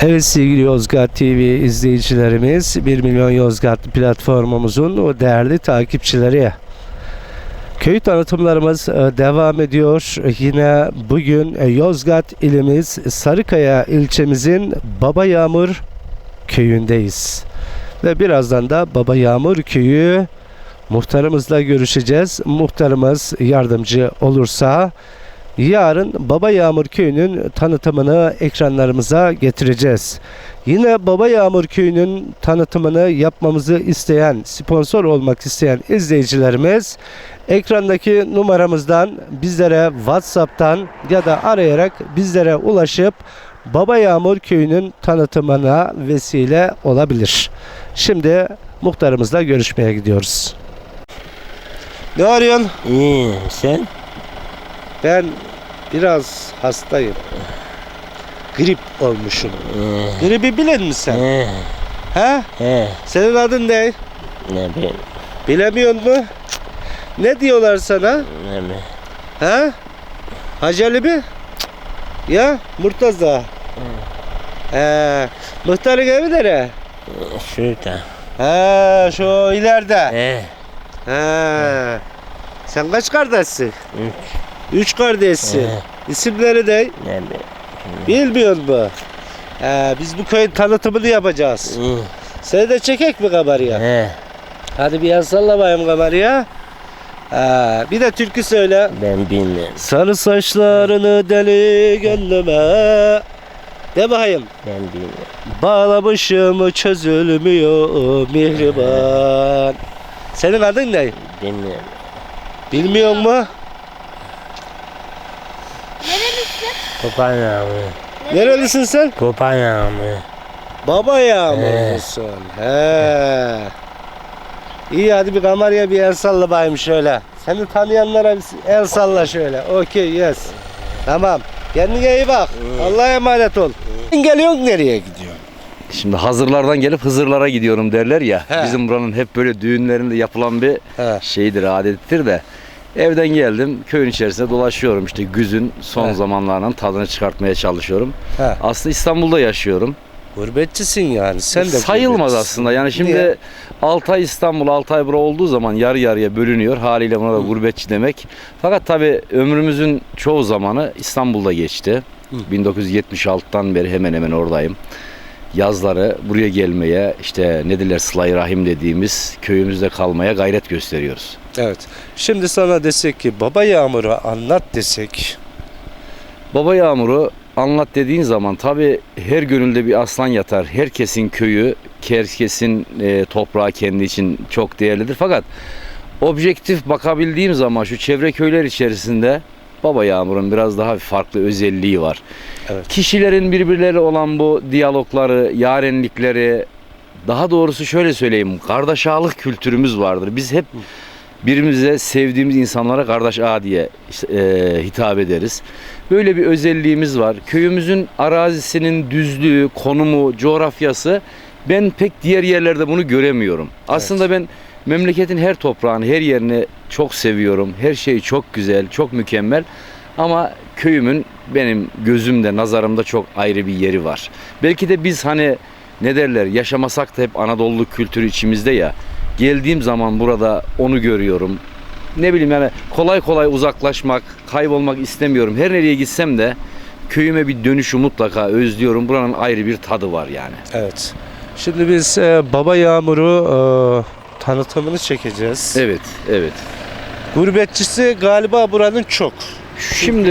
Evet sevgili Yozgat TV izleyicilerimiz 1 milyon Yozgat platformumuzun o değerli takipçileri. Köy tanıtımlarımız e, devam ediyor. Yine bugün e, Yozgat ilimiz Sarıkaya ilçemizin Baba Yağmur köyündeyiz. Ve birazdan da Baba Yağmur köyü muhtarımızla görüşeceğiz. Muhtarımız yardımcı olursa yarın Baba Yağmur köyünün tanıtımını ekranlarımıza getireceğiz. Yine Baba Yağmur köyünün tanıtımını yapmamızı isteyen, sponsor olmak isteyen izleyicilerimiz ekrandaki numaramızdan bizlere WhatsApp'tan ya da arayarak bizlere ulaşıp Baba Yağmur köyünün tanıtımına vesile olabilir. Şimdi muhtarımızla görüşmeye gidiyoruz. Ne arıyorsun? İyi sen? Ben biraz hastayım. Grip olmuşum. Ee, Gribi bilen misin sen? he, Senin adın ne? ne ben, Bilemiyor mu? Ne diyorlar sana? ne ben. He? Hacı Ali mi? Ya Murtaza. He. Muhtarın evi nere? Şurada. He, şu ileride. He, He. Sen kaç kardeşsin? üç, Üç kardeşsin. he, İsimleri ne? ne ben. Bilmiyor mu? He, biz bu köyün tanıtımını yapacağız. İyi, Seni de çekek mi kameraya? he, Hadi bir el salla bakayım kameraya. Ha, bir de türkü söyle. ben bilmem. Sarı saçlarını deli gönlüme. De bakayım. Ben bilmem. Bağlamışım çözülmüyor mihriban. Senin adın ne? Bilmem. Bilmiyor mu? Kopanağımı, Nerelisin sen? kopanağımı. Baba ya mı He. He. İyi hadi bir kameraya bir el salla bakayım şöyle. Seni tanıyanlara bir el salla şöyle. Okey yes. Tamam. Kendine iyi bak. Allah'a emanet ol. Geliyorsun nereye gidiyorsun? Şimdi hazırlardan gelip Hızırlara gidiyorum derler ya. He. Bizim buranın hep böyle düğünlerinde yapılan bir He. şeydir, adettir de. Evden geldim, köyün içerisinde dolaşıyorum. İşte güzün son He. zamanlarının tadını çıkartmaya çalışıyorum. He. Aslında İstanbul'da yaşıyorum. Gurbetçisin yani. Sen de Sayılmaz gurbetçisin. aslında. Yani şimdi Niye? 6 ay İstanbul, 6 ay bura olduğu zaman yarı yarıya bölünüyor. Haliyle buna da gurbetçi demek. Fakat tabii ömrümüzün çoğu zamanı İstanbul'da geçti. 1976'dan beri hemen hemen oradayım. Yazları buraya gelmeye işte ne derler sıla rahim dediğimiz köyümüzde kalmaya gayret gösteriyoruz. Evet. Şimdi sana desek ki baba yağmuru anlat desek. Baba Yağmur'u anlat dediğin zaman tabi her gönülde bir aslan yatar. Herkesin köyü, herkesin e, toprağı kendi için çok değerlidir. Fakat objektif bakabildiğim zaman şu çevre köyler içerisinde Baba Yağmur'un biraz daha farklı özelliği var. Evet. Kişilerin birbirleri olan bu diyalogları, yarenlikleri, daha doğrusu şöyle söyleyeyim, kardeş ağalık kültürümüz vardır. Biz hep birbirimize sevdiğimiz insanlara kardeş ağa diye e, hitap ederiz. Böyle bir özelliğimiz var. Köyümüzün arazisinin düzlüğü, konumu, coğrafyası ben pek diğer yerlerde bunu göremiyorum. Aslında ben memleketin her toprağını, her yerini çok seviyorum. Her şey çok güzel, çok mükemmel. Ama köyümün benim gözümde, nazarımda çok ayrı bir yeri var. Belki de biz hani ne derler yaşamasak da hep Anadolu kültürü içimizde ya. Geldiğim zaman burada onu görüyorum. Ne bileyim yani kolay kolay uzaklaşmak, kaybolmak istemiyorum. Her nereye gitsem de köyüme bir dönüşü mutlaka özlüyorum. Buranın ayrı bir tadı var yani. Evet. Şimdi biz e, baba yağmuru e, tanıtımını çekeceğiz. Evet, evet. Gurbetçisi galiba buranın çok. Şimdi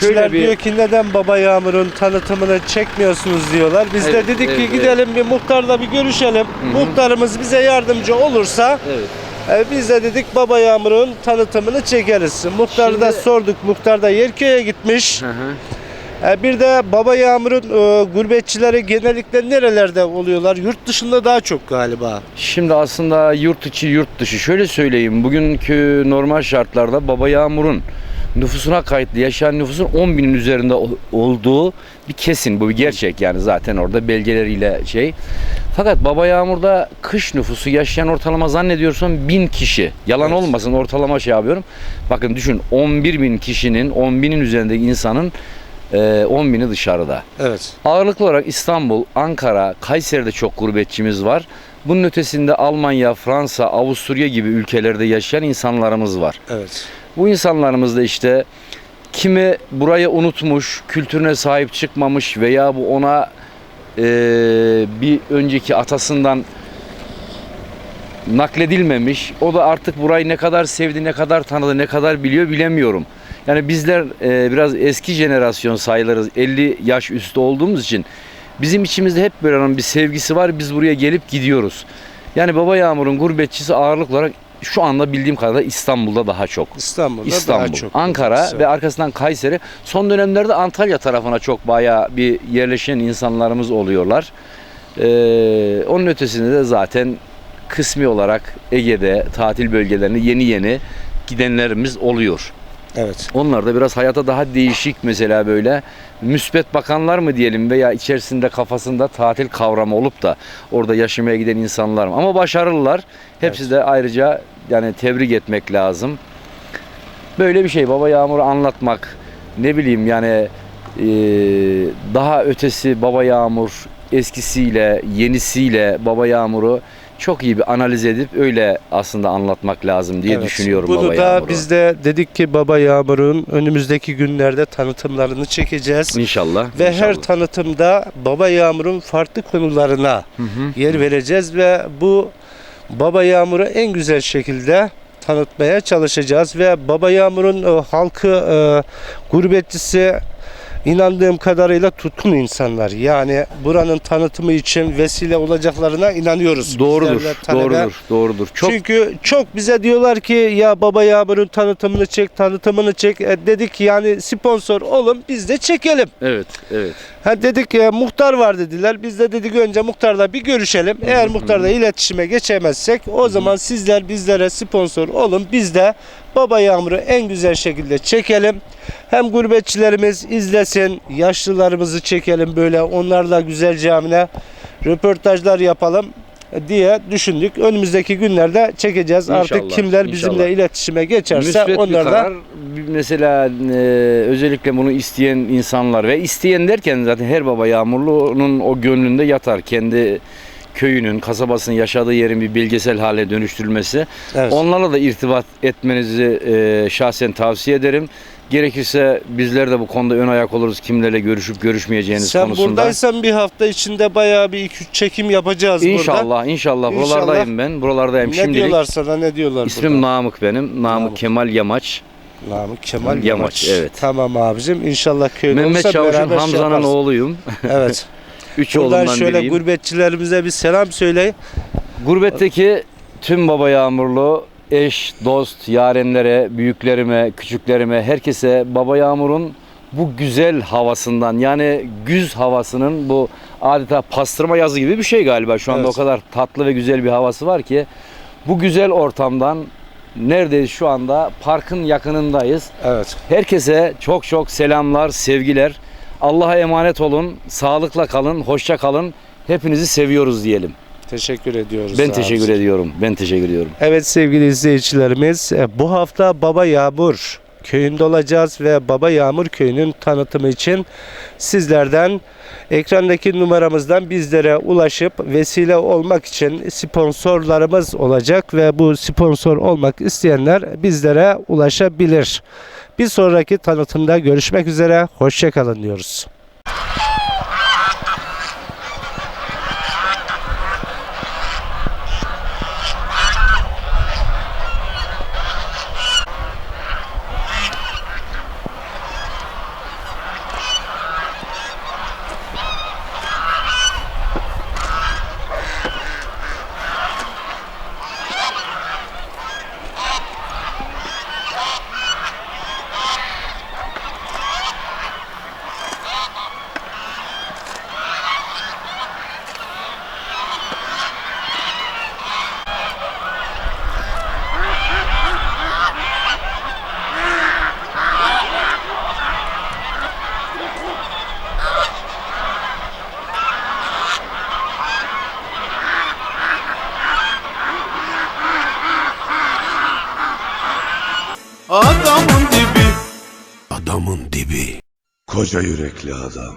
şöyle bir diyor ki neden Baba Yağmur'un tanıtımını çekmiyorsunuz diyorlar. Biz Evet, de dedik ki evet, gidelim bir muhtarla bir görüşelim. Muhtarımız bize yardımcı olursa Evet. e, biz de dedik Baba Yağmur'un tanıtımını çekeriz. Muhtarı da Şimdi- sorduk. Muhtar da Yerköy'e gitmiş. Hı hı. E, bir de Baba Yağmur'un e, gurbetçileri genellikle nerelerde oluyorlar? Yurt dışında daha çok galiba. Şimdi aslında yurt içi yurt dışı şöyle söyleyeyim. Bugünkü normal şartlarda Baba Yağmur'un nüfusuna kayıtlı yaşayan nüfusun 10 binin üzerinde ol- olduğu bir kesin. Bu bir gerçek yani zaten orada belgeleriyle şey. Fakat Baba Yağmur'da kış nüfusu yaşayan ortalama zannediyorsam bin kişi. Yalan Evet. olmasın ortalama şey yapıyorum. Bakın düşün 11 bin kişinin 10 binin üzerindeki insanın e, 10 bini dışarıda. Evet. Ağırlıklı olarak İstanbul, Ankara, Kayseri'de çok gurbetçimiz var. Bunun ötesinde Almanya, Fransa, Avusturya gibi ülkelerde yaşayan insanlarımız var. Evet. Bu insanlarımız da işte kimi burayı unutmuş, kültürüne sahip çıkmamış veya bu ona eee, bir önceki atasından nakledilmemiş. O da artık burayı ne kadar sevdi, ne kadar tanıdı, ne kadar biliyor bilemiyorum. Yani bizler eee, biraz eski jenerasyon sayılırız. 50 yaş üstü olduğumuz için bizim içimizde hep böyle bir sevgisi var. Biz buraya gelip gidiyoruz. Yani Baba Yağmur'un gurbetçisi ağırlık olarak şu anda bildiğim kadarıyla İstanbul'da daha çok. İstanbul'da İstanbul, daha çok. Ankara gurbetçisi ve arkasından Kayseri. Son dönemlerde Antalya tarafına çok bayağı bir yerleşen insanlarımız oluyorlar. Ee, onun ötesinde de zaten kısmi olarak Ege'de tatil bölgelerine yeni yeni gidenlerimiz oluyor. Evet. Onlar da biraz hayata daha değişik mesela böyle müspet bakanlar mı diyelim veya içerisinde kafasında tatil kavramı olup da orada yaşamaya giden insanlar mı? Ama başarılılar. Hepsi Evet. de ayrıca yani tebrik etmek lazım. Böyle bir şey Baba Yağmur'u anlatmak ne bileyim yani eee, daha ötesi Baba Yağmur eskisiyle yenisiyle Baba Yağmur'u çok iyi bir analiz edip öyle aslında anlatmak lazım diye Evet. düşünüyorum Bunu Baba da Yağmur'u. biz de dedik ki Baba Yağmur'un önümüzdeki günlerde tanıtımlarını çekeceğiz. İnşallah. Ve her inşallah. tanıtımda Baba Yağmur'un farklı konularına Hı hı. yer vereceğiz ve bu Baba Yağmur'u en güzel şekilde tanıtmaya çalışacağız ve Baba Yağmur'un e, halkı e, gurbetçisi inandığım kadarıyla tutkun insanlar. Yani buranın tanıtımı için vesile olacaklarına inanıyoruz. Doğrudur. Doğrudur. Doğrudur. Çok Çünkü çok bize diyorlar ki ya Baba Yağmur'un tanıtımını çek, tanıtımını çek. E, dedik yani sponsor olun biz de çekelim. evet, evet. Ha dedik e, muhtar var dediler. Biz de dedik önce muhtarla bir görüşelim. Eğer muhtarla iletişime geçemezsek o zaman sizler bizlere sponsor olun. Biz de Baba Yağmur'u en güzel şekilde çekelim. Hem gurbetçilerimiz izlesin, yaşlılarımızı çekelim böyle onlarla güzel camine röportajlar yapalım diye düşündük. Önümüzdeki günlerde çekeceğiz. Artık İnşallah, kimler inşallah. bizimle iletişime geçerse Müsbet onlar da karar. Mesela e, özellikle bunu isteyen insanlar ve isteyen derken zaten her baba yağmurlu'nun o gönlünde yatar. Kendi köyünün, kasabasının yaşadığı yerin bir bilgesel hale dönüştürülmesi. Evet. Onlarla da irtibat etmenizi e, şahsen tavsiye ederim. Gerekirse bizler de bu konuda ön ayak oluruz kimlerle görüşüp görüşmeyeceğiniz Sen konusunda. buradaysan bir hafta içinde bayağı bir iki üç çekim yapacağız burada. İnşallah, inşallah. İnşallah. Buralardayım ben. Buralardayım Ne şimdilik. diyorlar sana ne diyorlar İsmim burada? Namık benim. Namık, Namık. Kemal Yamaç. Namık Kemal Yamaç, Yamaç. evet. Tamam abicim inşallah köyde Mehmet olursa Çavuş'un beraber şey Hamza'nın yaparız. oğluyum. Evet. Üç Buradan oğlumdan şöyle biriyim. gurbetçilerimize bir selam söyleyin. Gurbetteki tüm baba yağmurlu eş, dost, yarenlere, büyüklerime, küçüklerime, herkese baba yağmurun bu güzel havasından yani güz havasının bu adeta pastırma yazı gibi bir şey galiba. Şu anda Evet. o kadar tatlı ve güzel bir havası var ki bu güzel ortamdan neredeyiz şu anda? Parkın yakınındayız. Evet. Herkese çok çok selamlar, sevgiler. Allah'a emanet olun. Sağlıkla kalın, hoşça kalın. Hepinizi seviyoruz diyelim. Teşekkür ediyoruz. Ben abicim. teşekkür ediyorum. Ben teşekkür ediyorum. Evet sevgili izleyicilerimiz e, bu hafta Baba Yağmur köyünde olacağız ve Baba Yağmur köyünün tanıtımı için sizlerden ekrandaki numaramızdan bizlere ulaşıp vesile olmak için sponsorlarımız olacak ve bu sponsor olmak isteyenler bizlere ulaşabilir. Bir sonraki tanıtımda görüşmek üzere. Hoşçakalın diyoruz. Adamın dibi. Adamın dibi. Koca yürekli adam.